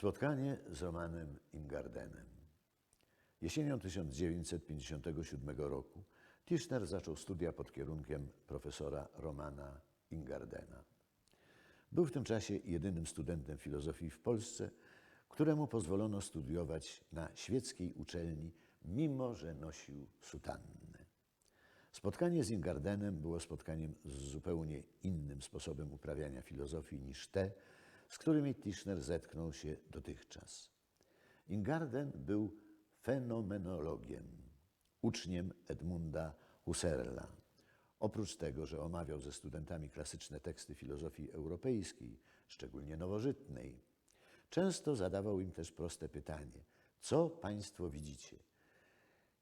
Spotkanie z Romanem Ingardenem. Jesienią 1957 roku Tischner zaczął studia pod kierunkiem profesora Romana Ingardena. Był w tym czasie jedynym studentem filozofii w Polsce, któremu pozwolono studiować na świeckiej uczelni, mimo że nosił sutannę. Spotkanie z Ingardenem było spotkaniem z zupełnie innym sposobem uprawiania filozofii niż te, z którymi Tischner zetknął się dotychczas. Ingarden był fenomenologiem, uczniem Edmunda Husserla. Oprócz tego, że omawiał ze studentami klasyczne teksty filozofii europejskiej, szczególnie nowożytnej, często zadawał im też proste pytanie: Co Państwo widzicie?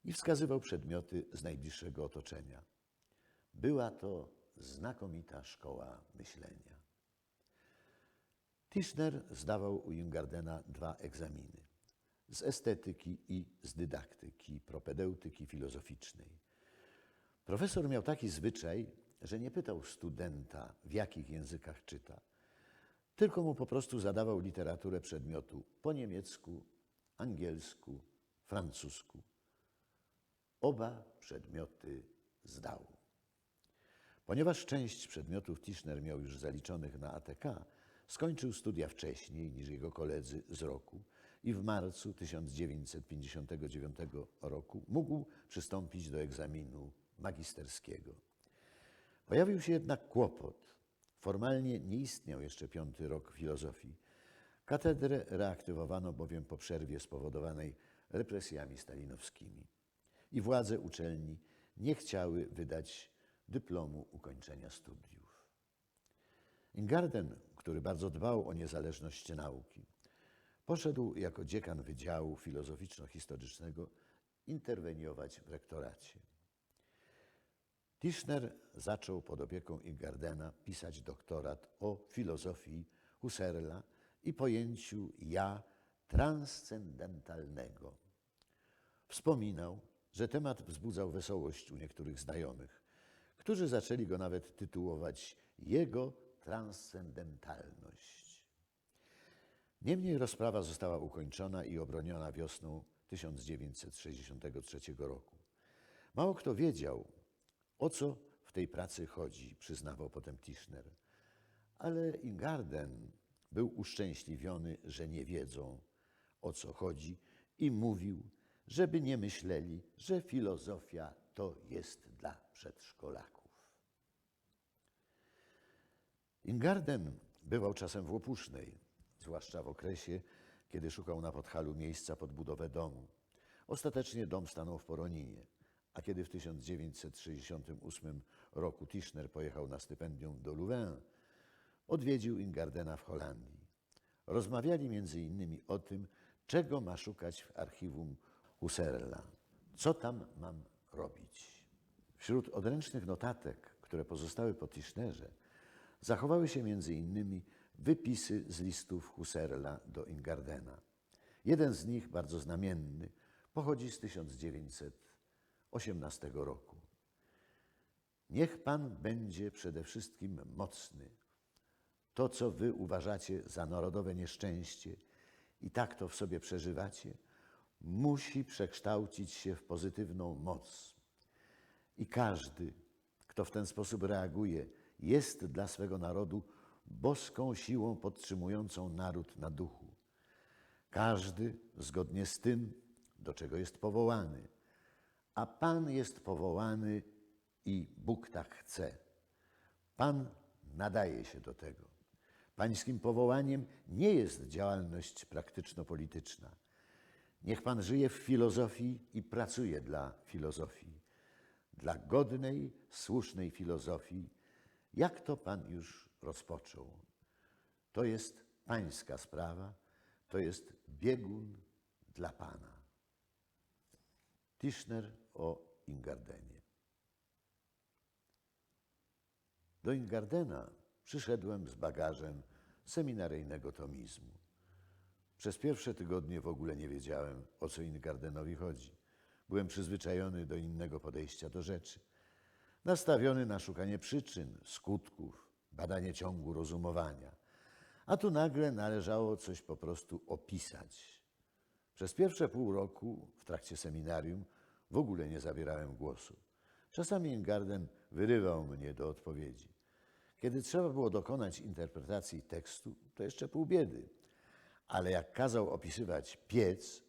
I wskazywał przedmioty z najbliższego otoczenia. Była to znakomita szkoła myślenia. Tischner zdawał u Ingardena dwa egzaminy z estetyki i z dydaktyki, propedeutyki filozoficznej. Profesor miał taki zwyczaj, że nie pytał studenta, w jakich językach czyta, tylko mu po prostu zadawał literaturę przedmiotu po niemiecku, angielsku, francusku. Oba przedmioty zdał. Ponieważ część przedmiotów Tischner miał już zaliczonych na ATK, skończył studia wcześniej niż jego koledzy z roku i w marcu 1959 roku mógł przystąpić do egzaminu magisterskiego. Pojawił się jednak kłopot. Formalnie nie istniał jeszcze piąty rok filozofii. Katedrę reaktywowano bowiem po przerwie spowodowanej represjami stalinowskimi i władze uczelni nie chciały wydać dyplomu ukończenia studiów. Ingarden, który bardzo dbał o niezależność nauki, poszedł jako dziekan Wydziału Filozoficzno-Historycznego interweniować w rektoracie. Tischner zaczął pod opieką Ingardena pisać doktorat o filozofii Husserla i pojęciu ja transcendentalnego. Wspominał, że temat wzbudzał wesołość u niektórych znajomych, którzy zaczęli go nawet tytułować jego transcendentalność. Niemniej rozprawa została ukończona i obroniona wiosną 1963 roku. Mało kto wiedział, o co w tej pracy chodzi, przyznawał potem Tischner. Ale Ingarden był uszczęśliwiony, że nie wiedzą, o co chodzi i mówił, żeby nie myśleli, że filozofia to jest dla przedszkolaków. Ingarden bywał czasem w Łopusznej, zwłaszcza w okresie, kiedy szukał na Podhalu miejsca pod budowę domu. Ostatecznie dom stanął w Poroninie, a kiedy w 1968 roku Tischner pojechał na stypendium do Louvain, odwiedził Ingardena w Holandii. Rozmawiali między innymi o tym, czego ma szukać w archiwum Husserla. Co tam mam robić? Wśród odręcznych notatek, które pozostały po Tischnerze, zachowały się innymi wypisy z listów Husserla do Ingardena. Jeden z nich, bardzo znamienny, pochodzi z 1918 roku. Niech Pan będzie przede wszystkim mocny. To, co wy uważacie za narodowe nieszczęście i tak to w sobie przeżywacie, musi przekształcić się w pozytywną moc. I każdy, kto w ten sposób reaguje, jest dla swego narodu boską siłą podtrzymującą naród na duchu. Każdy zgodnie z tym, do czego jest powołany. A Pan jest powołany i Bóg tak chce. Pan nadaje się do tego. Pańskim powołaniem nie jest działalność praktyczno-polityczna. Niech Pan żyje w filozofii i pracuje dla filozofii, dla godnej, słusznej filozofii, jak to Pan już rozpoczął. To jest Pańska sprawa, to jest biegun dla Pana. Tischner o Ingardenie. Do Ingardena przyszedłem z bagażem seminaryjnego tomizmu. Przez pierwsze tygodnie w ogóle nie wiedziałem, o co Ingardenowi chodzi. Byłem przyzwyczajony do innego podejścia do rzeczy, nastawiony na szukanie przyczyn, skutków, badanie ciągu rozumowania. A tu nagle należało coś po prostu opisać. Przez pierwsze pół roku w trakcie seminarium w ogóle nie zabierałem głosu. Czasami Ingarden wyrywał mnie do odpowiedzi. Kiedy trzeba było dokonać interpretacji tekstu, to jeszcze pół biedy. Ale jak kazał opisywać piec,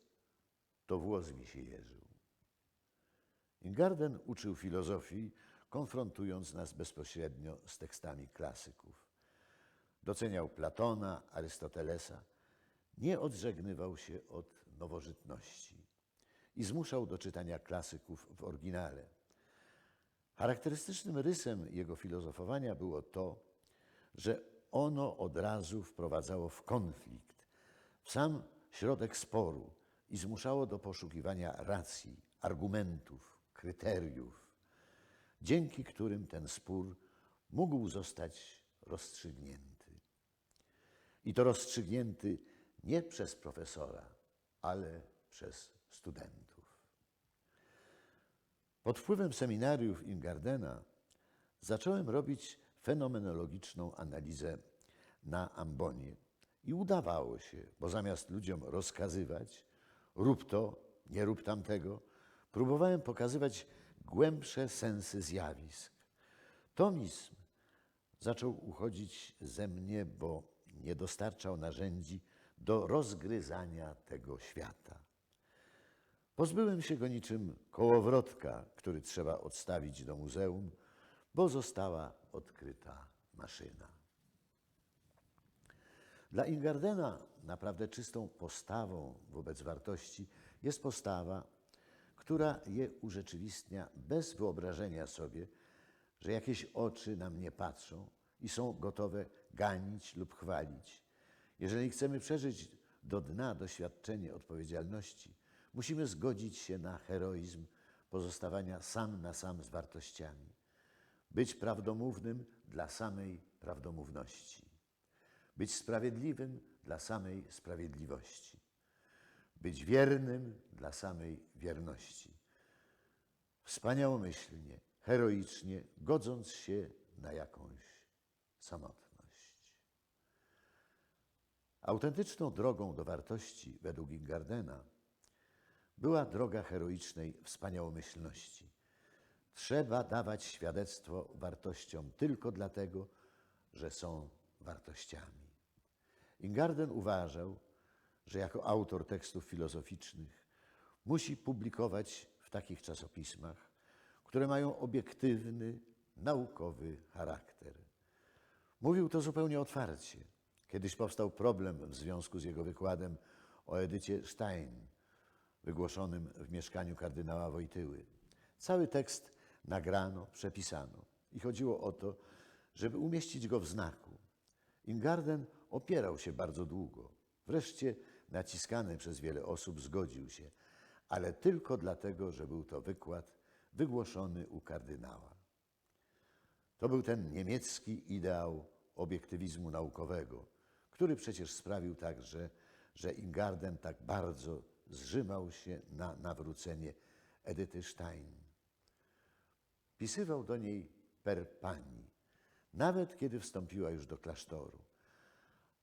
to włos mi się jeżył. Ingarden uczył filozofii, konfrontując nas bezpośrednio z tekstami klasyków. Doceniał Platona, Arystotelesa, nie odżegnywał się od nowożytności i zmuszał do czytania klasyków w oryginale. Charakterystycznym rysem jego filozofowania było to, że ono od razu wprowadzało w konflikt, w sam środek sporu i zmuszało do poszukiwania racji, argumentów, kryteriów, dzięki którym ten spór mógł zostać rozstrzygnięty. I to rozstrzygnięty nie przez profesora, ale przez studentów. Pod wpływem seminariów Ingardena zacząłem robić fenomenologiczną analizę na ambonie i udawało się, bo zamiast ludziom rozkazywać, rób to, nie rób tamtego, próbowałem pokazywać głębsze sensy zjawisk. Tomizm zaczął uchodzić ze mnie, bo nie dostarczał narzędzi do rozgryzania tego świata. Pozbyłem się go niczym kołowrotka, który trzeba odstawić do muzeum, bo została odkryta maszyna. Dla Ingardena naprawdę czystą postawą wobec wartości jest postawa, która je urzeczywistnia bez wyobrażenia sobie, że jakieś oczy na mnie patrzą i są gotowe ganić lub chwalić. Jeżeli chcemy przeżyć do dna doświadczenie odpowiedzialności, musimy zgodzić się na heroizm pozostawania sam na sam z wartościami. Być prawdomównym dla samej prawdomówności. Być sprawiedliwym dla samej sprawiedliwości. Być wiernym dla samej wierności. Wspaniałomyślnie, heroicznie, godząc się na jakąś samotność. Autentyczną drogą do wartości według Ingardena była droga heroicznej wspaniałomyślności. Trzeba dawać świadectwo wartościom tylko dlatego, że są wartościami. Ingarden uważał, że jako autor tekstów filozoficznych musi publikować w takich czasopismach, które mają obiektywny, naukowy charakter. Mówił to zupełnie otwarcie. Kiedyś powstał problem w związku z jego wykładem o Edycie Stein, wygłoszonym w mieszkaniu kardynała Wojtyły. Cały tekst nagrano, przepisano i chodziło o to, żeby umieścić go w znaku. Ingarden opierał się bardzo długo. Wreszcie naciskany przez wiele osób zgodził się, ale tylko dlatego, że był to wykład wygłoszony u kardynała. To był ten niemiecki ideał obiektywizmu naukowego, który przecież sprawił także, że Ingarden tak bardzo zrzymał się na nawrócenie Edyty Stein. Pisywał do niej per pani, nawet kiedy wstąpiła już do klasztoru.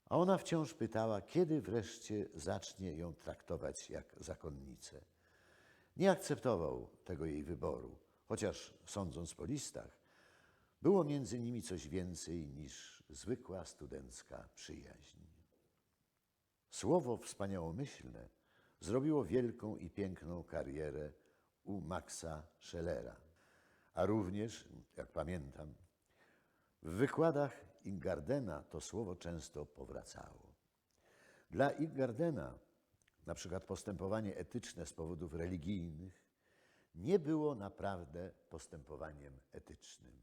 A ona wciąż pytała, kiedy wreszcie zacznie ją traktować jak zakonnicę. Nie akceptował tego jej wyboru, chociaż sądząc po listach, było między nimi coś więcej niż zwykła studencka przyjaźń. Słowo wspaniałomyślne zrobiło wielką i piękną karierę u Maxa Schellera, a również, jak pamiętam, w wykładach Ingardena to słowo często powracało. Dla Ingardena na przykład postępowanie etyczne z powodów religijnych nie było naprawdę postępowaniem etycznym.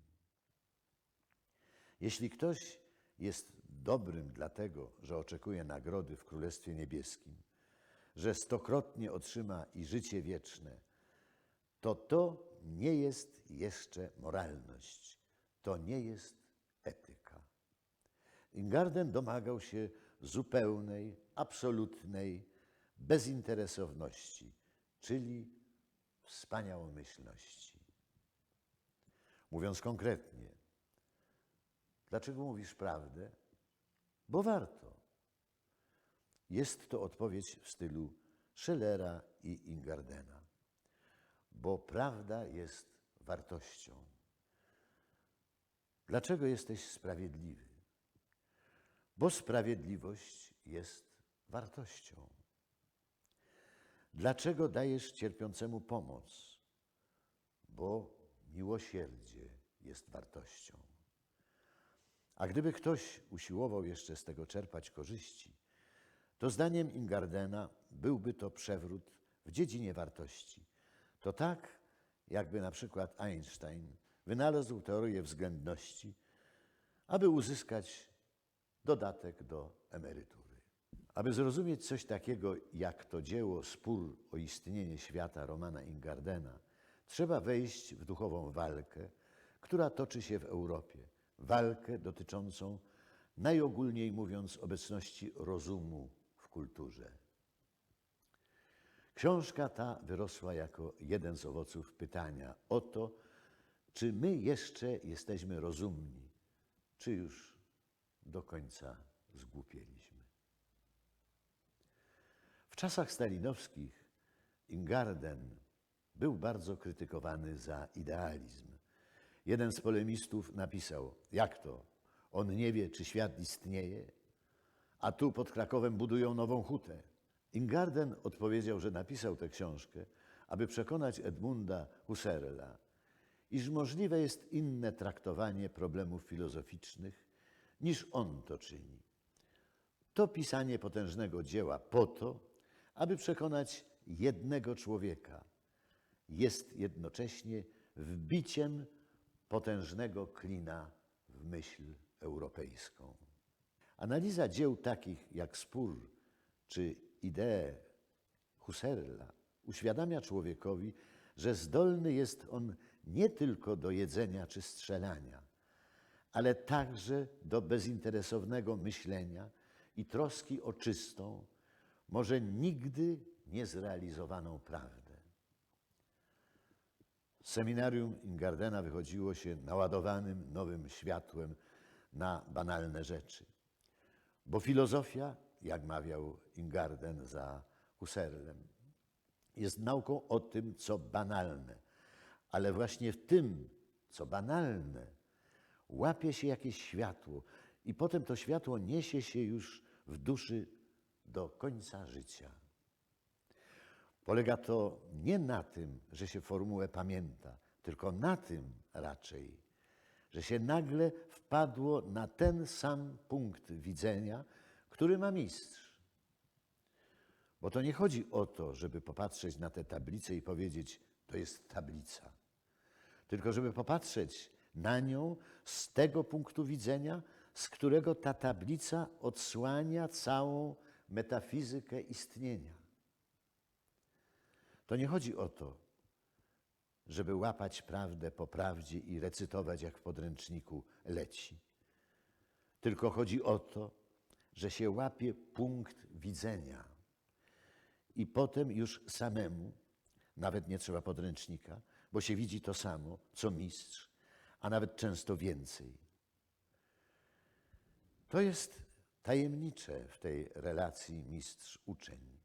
Jeśli ktoś jest dobrym dlatego, że oczekuje nagrody w Królestwie Niebieskim, że stokrotnie otrzyma i życie wieczne, to to nie jest jeszcze moralność, to nie jest. Ingarden domagał się zupełnej, absolutnej bezinteresowności, czyli wspaniałomyślności. Mówiąc konkretnie, dlaczego mówisz prawdę? bo warto. Jest to odpowiedź w stylu Schellera i Ingardena, bo prawda jest wartością. Dlaczego jesteś sprawiedliwy? Bo sprawiedliwość jest wartością. Dlaczego dajesz cierpiącemu pomoc? Bo miłosierdzie jest wartością. A gdyby ktoś usiłował jeszcze z tego czerpać korzyści, to zdaniem Ingardena byłby to przewrót w dziedzinie wartości. To tak, jakby na przykład Einstein wynalazł teorię względności, aby uzyskać dodatek do emerytury. Aby zrozumieć coś takiego jak to dzieło Spór o istnienie świata Romana Ingardena, trzeba wejść w duchową walkę, która toczy się w Europie. Walkę dotyczącą, najogólniej mówiąc, obecności rozumu w kulturze. Książka ta wyrosła jako jeden z owoców pytania o to, czy my jeszcze jesteśmy rozumni, czy już do końca zgłupieliśmy. W czasach stalinowskich Ingarden był bardzo krytykowany za idealizm. Jeden z polemistów napisał: Jak to? On nie wie, czy świat istnieje, a tu pod Krakowem budują nową hutę. Ingarden odpowiedział, że napisał tę książkę, aby przekonać Edmunda Husserla, iż możliwe jest inne traktowanie problemów filozoficznych niż on to czyni. To pisanie potężnego dzieła po to, aby przekonać jednego człowieka, jest jednocześnie wbiciem potężnego klina w myśl europejską. Analiza dzieł takich jak Spór czy idee Husserla uświadamia człowiekowi, że zdolny jest on nie tylko do jedzenia czy strzelania, ale także do bezinteresownego myślenia i troski o czystą, może nigdy niezrealizowaną prawdę. Seminarium Ingardena wychodziło się naładowanym nowym światłem na banalne rzeczy. Bo filozofia, jak mawiał Ingarden za Husserlem, jest nauką o tym, co banalne. Ale właśnie w tym, co banalne, łapie się jakieś światło i potem to światło niesie się już w duszy do końca życia. Polega to nie na tym, że się formułę pamięta, tylko na tym raczej, że się nagle wpadło na ten sam punkt widzenia, który ma mistrz. Bo to nie chodzi o to, żeby popatrzeć na tę tablicę i powiedzieć, to jest tablica, tylko żeby popatrzeć na nią z tego punktu widzenia, z którego ta tablica odsłania całą metafizykę istnienia. To nie chodzi o to, żeby łapać prawdę po prawdzie i recytować jak w podręczniku leci. Tylko chodzi o to, że się łapie punkt widzenia i potem już samemu, nawet nie trzeba podręcznika, bo się widzi to samo, co mistrz, a nawet często więcej. To jest tajemnicze w tej relacji mistrz-uczeń.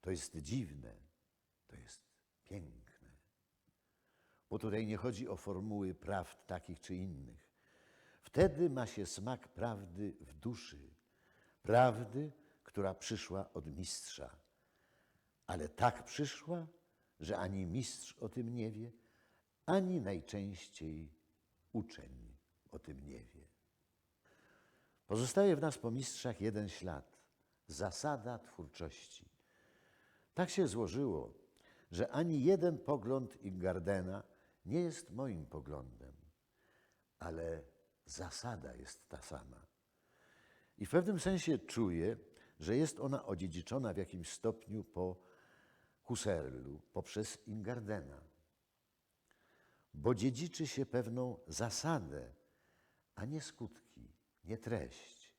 To jest dziwne, to jest piękne. Bo tutaj nie chodzi o formuły prawd takich czy innych. Wtedy ma się smak prawdy w duszy, prawdy, która przyszła od mistrza. Ale tak przyszła, że ani mistrz o tym nie wie, ani najczęściej uczeń o tym nie wie. Pozostaje w nas po mistrzach jeden ślad zasada twórczości. Tak się złożyło, że ani jeden pogląd Ingardena nie jest moim poglądem, ale zasada jest ta sama. I w pewnym sensie czuję, że jest ona odziedziczona w jakimś stopniu po Husserlu, poprzez Ingardena. Bo dziedziczy się pewną zasadę, a nie skutki, nie treść.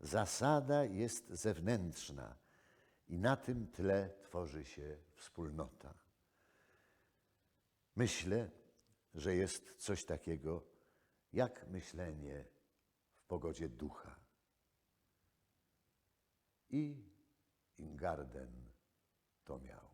Zasada jest zewnętrzna i na tym tle tworzy się wspólnota. Myślę, że jest coś takiego jak myślenie w pogodzie ducha. I Ingarden to miał.